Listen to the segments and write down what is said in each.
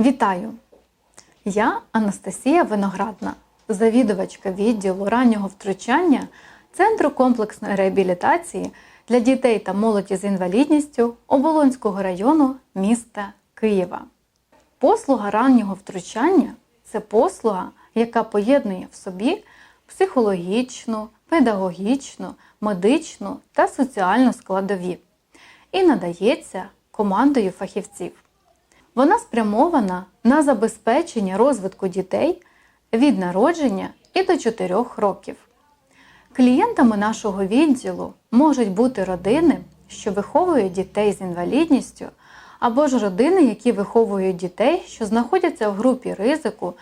Вітаю! Я Анастасія Виноградна, завідувачка відділу раннього втручання Центру комплексної реабілітації для дітей та молоді з інвалідністю Оболонського району міста Києва. Послуга раннього втручання це послуга, яка поєднує в собі психологічну, педагогічну, медичну та соціальну складові і надається командою фахівців. Вона спрямована на забезпечення розвитку дітей від народження і до 4 років. Клієнтами нашого відділу можуть бути родини, що виховують дітей з інвалідністю, або ж родини, які виховують дітей, що знаходяться в групі ризику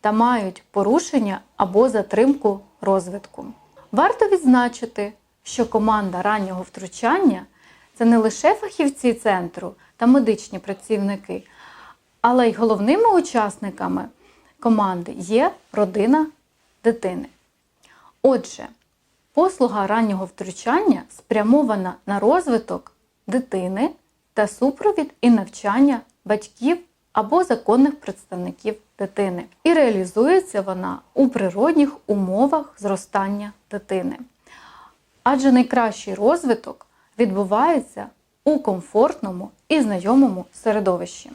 та мають порушення або затримку розвитку. Варто відзначити, що команда раннього втручання це не лише фахівці центру та медичні працівники, але й головними учасниками команди є родина дитини. Отже, послуга раннього втручання спрямована на розвиток дитини та супровід і навчання батьків або законних представників дитини. І реалізується вона у природних умовах зростання дитини. Адже найкращий розвиток відбувається у комфортному і знайомому середовищі.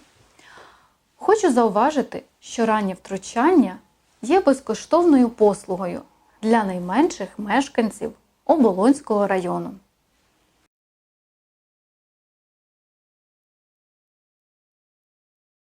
Хочу зауважити, що раннє втручання є безкоштовною послугою для найменших мешканців Оболонського району.